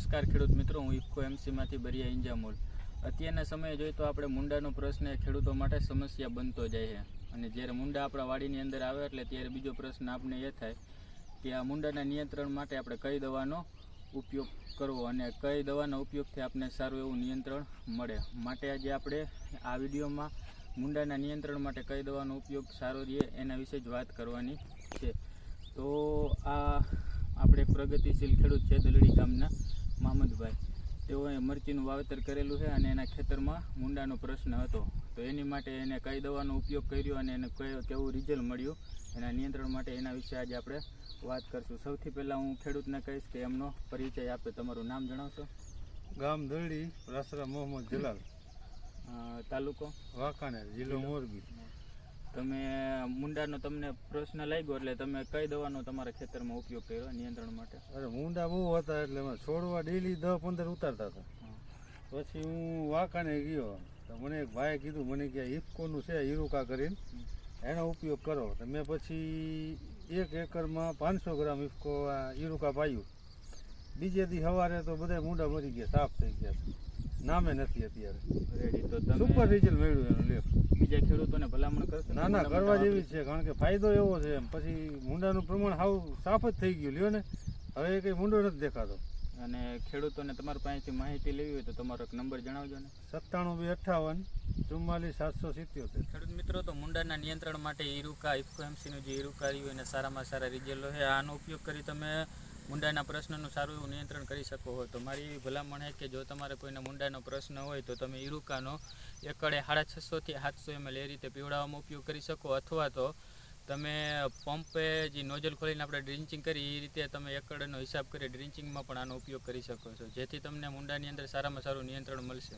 નમસ્કાર ખેડૂત મિત્રો, હું ઇફકો એમસીમાંથી બરિયા ઇંજામોલ અત્યારના સમયે જોઈએ તો આપણે મુંડાનો પ્રશ્ન એ ખેડૂતો માટે સમસ્યા બનતો જાય છે. અને જ્યારે મુંડા આપણા વાડીની અંદર આવે એટલે ત્યારે બીજો પ્રશ્ન આપણે એ થાય કે આ મુંડાના નિયંત્રણ માટે આપણે કઈ દવાનો ઉપયોગ કરવો અને કઈ દવાના ઉપયોગથી આપણે સારું એવું નિયંત્રણ મળે. માટે આજે આપણે આ વિડીયોમાં મુંડાના નિયંત્રણ માટે કઈ દવાનો ઉપયોગ સારો રહે એના વિશે જ વાત કરવાની છે. તો આ આપણે પ્રગતિશીલ ખેડૂત છે દલડી ગામના. તેઓએ મરચીનું વાવેતર કરેલું છે અને એના ખેતરમાં મુંડાનો પ્રશ્ન હતો. તો એની માટે એને કઈ દવાનો ઉપયોગ કર્યો અને એને કયો કેવું રિઝલ્ટ મળ્યું એના નિયંત્રણ માટે એના વિશે આજે આપણે વાત કરશું. સૌથી પહેલાં હું ખેડૂતને કહીશ કે એમનો પરિચય આપે તમારું નામ જણાવશો? ગામ દરડી રાસરા મોહમ્મદ જલાલ. તાલુકો? વાંકાનેર જિલ્લો મોરબી. તમે મુંડાનો તમને પ્રશ્ન લાગ્યો એટલે તમે કઈ દવાનો તમારા ખેતરમાં ઉપયોગ કર્યો નિયંત્રણ માટે? અરે મુંડા બહુ હતા એટલે છોડવા ડેલી દસ પંદર ઉતારતા હતા. પછી હું વાંકાને ગયો. તો મને એક ભાઈએ કીધું મને કે ઇફકોનું છે ઈરુકા કરીને એનો ઉપયોગ કરો. તો મેં પછી એક એકરમાં પાંચસો ગ્રામ ઇફકો આ ઈરુકા પાયું. બીજે દી સવારે તો બધા મુંડા મરી ગયા સાફ થઈ ગયા નામે નથી અત્યારે. રેડી તો તમે સુપર રિઝલ્ટ મળ્યું એનું લ્યો બીજા ખેડૂતોને ભલામણ કરશે ના ના કરવા જેવી જ છે કારણ કે ફાયદો એવો છે એમ. પછી મુંડાનું પ્રમાણ સાવ સાફ જ થઈ ગયું લ્યો ને. હવે કઈ મુંડો નથી દેખાતો. અને ખેડૂતોને તમારી પાસેથી માહિતી લેવી હોય તો તમારો એક નંબર જણાવજો ને. સત્તાણું બે અઠ્ઠાવન ચુમ્માલીસ સાતસો સિત્યોતેર. ખેડૂત મિત્રો તો મુંડાના નિયંત્રણ માટે ઈરુકા ઇફકો એમસીનું જે ઈરુકા રહ્યું એને સારામાં સારા રિઝલ્ટ છે આનો ઉપયોગ કરી તમે મુંડાના પ્રશ્નનું સારું એવું નિયંત્રણ કરી શકો હો તો મારી એવી ભલામણ છે કે જો તમારે કોઈને મુંડાનો પ્રશ્ન હોય તો તમે ઈરુકાનો એકડે સાડા છસોથી સાતસો એમએલ એ રીતે પીવડાવવામાં ઉપયોગ કરી શકો. અથવા તો તમે પંપે જે નોઝલ ખોલીને આપણે ડ્રિન્ચિંગ કરી એ રીતે તમે એકડનો હિસાબ કરી ડ્રિન્ચિંગમાં પણ આનો ઉપયોગ કરી શકો છો. જેથી તમને મુંડાની અંદર સારામાં સારું નિયંત્રણ મળશે.